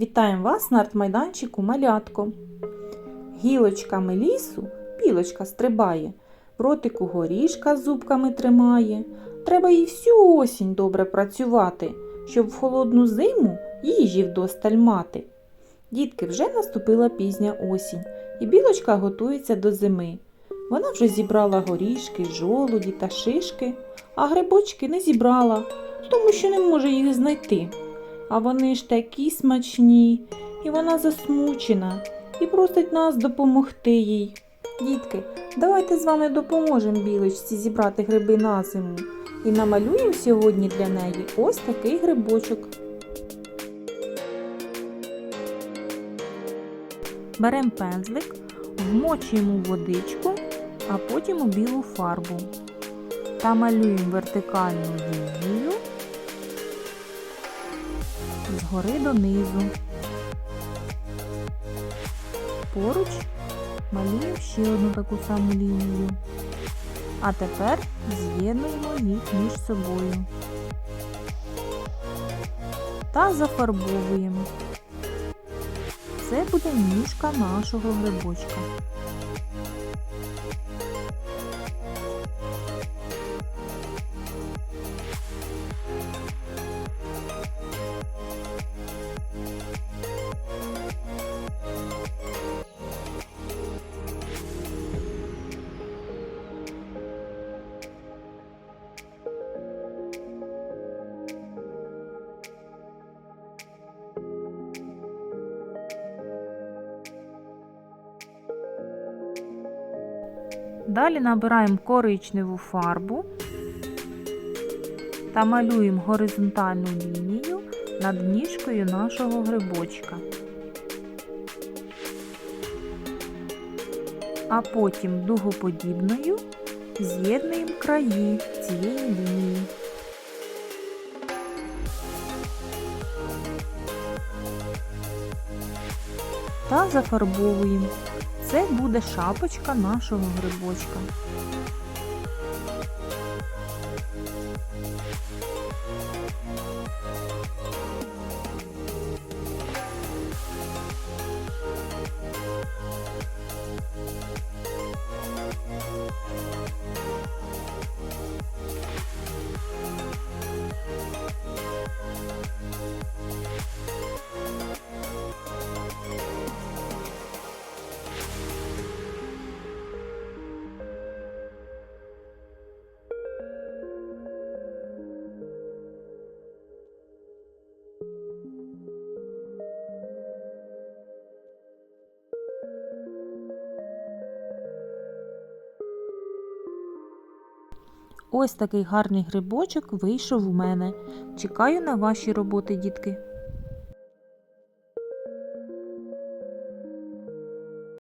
Вітаємо вас на артмайданчику малятко. Гілочками лісу білочка стрибає, ротику горішка з зубками тримає. Треба їй всю осінь добре працювати, щоб в холодну зиму їжі вдосталь мати. Дітки, вже наступила пізня осінь, і білочка готується до зими. Вона вже зібрала горішки, жолуді та шишки, а грибочки не зібрала, тому що не може їх знайти. А вони ж такі смачні, і вона засмучена і просить нас допомогти їй. Дітки, давайте з вами допоможемо білочці зібрати гриби на зиму і намалюємо сьогодні для неї ось такий грибочок. Беремо пензлик, вмочуємо водичку, а потім у білу фарбу та малюємо вертикальну лінію згори донизу. Поруч малюємо ще одну таку саму лінію. А тепер з'єднуємо їх між собою та зафарбовуємо. Це буде ніжка нашого грибочка. Далі набираємо коричневу фарбу та малюємо горизонтальну лінію над ніжкою нашого грибочка. А потім дугоподібною з'єднуємо краї цієї лінії. Та зафарбовуємо. Це буде шапочка нашого грибочка. Ось такий гарний грибочок вийшов у мене. Чекаю на ваші роботи, дітки.